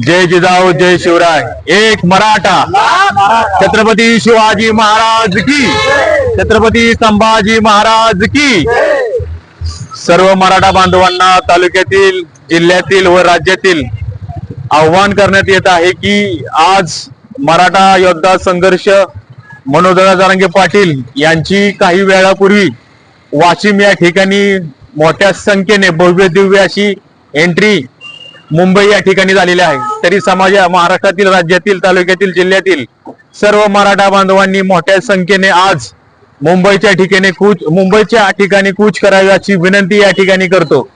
जय जिजाऊ जय शिवराय. एक मराठा. छत्रपती शिवाजी महाराज की. छत्रपती संभाजी महाराज की. सर्व मराठा बांधवांना तालुक्यातील जिल्ह्यातील व राज्यातील आव्हान करण्यात येत आहे की आज मराठा योद्धा संघर्ष मनोदरा जारंगे पाटील यांची काही वेळापूर्वी वाशिम या ठिकाणी मोठ्या संख्येने भव्य दिव्य अशी एंट्री मुंबई या ठिकाणी झालेली आहे. तरी समाज महाराष्ट्रातील राज्यातील तालुक्यातील जिल्ह्यातील सर्व मराठा बांधवांनी मोठ्या संख्येने आज मुंबईच्या ठिकाणी कूच मुंबईच्या ठिकाणी कूच करावी अशी विनंती या ठिकाणी करतो.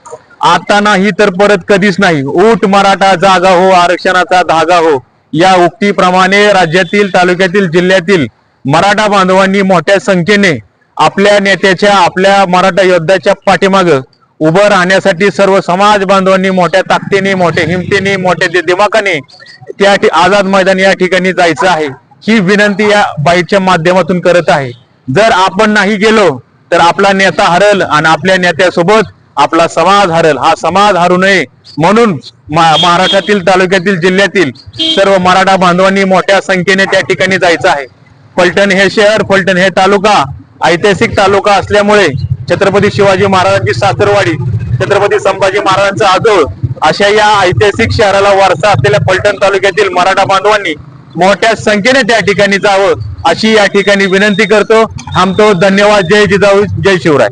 आता नाही तर परत कधीच नाही. ऊट मराठा जागा हो आरक्षणाचा धागा हो. या उक्तीप्रमाणे राज्यातील तालुक्यातील जिल्ह्यातील मराठा बांधवांनी मोठ्या संख्येने आपल्या नेत्याच्या आपल्या मराठा योद्ध्याच्या पाठीमागं उभं राहण्यासाठी सर्व समाज बांधवांनी मोठ्या ताकदीने मोठ्या हिमतीने मोठ्या दि- दिमाखाने त्या आझाद मैदान या ठिकाणी जायचं आहे. ही विनंती या बाईटच्या माध्यमातून करत आहे. जर आपण नाही गेलो तर आपला नेता हरल आणि आपल्या नेत्यासोबत आपला समाज हरल. हा समाज हरू नये म्हणून महाराष्ट्रातील तालुक्यातील जिल्ह्यातील सर्व मराठा बांधवांनी मोठ्या संख्येने त्या ठिकाणी जायचं आहे. फलटण हे शहर फलटण हे तालुका ऐतिहासिक तालुका असल्यामुळे छत्रपती शिवाजी महाराजांची सासरवाडी छत्रपती संभाजी महाराजांचा आदोळ अशा या ऐतिहासिक शहराला वारसा असलेल्या पलटण तालुक्यातील मराठा बांधवांनी मोठ्या संख्येने त्या ठिकाणी जावं अशी या ठिकाणी विनंती करतो. थांबतो. धन्यवाद. जय जिजाऊ जय शिवराय.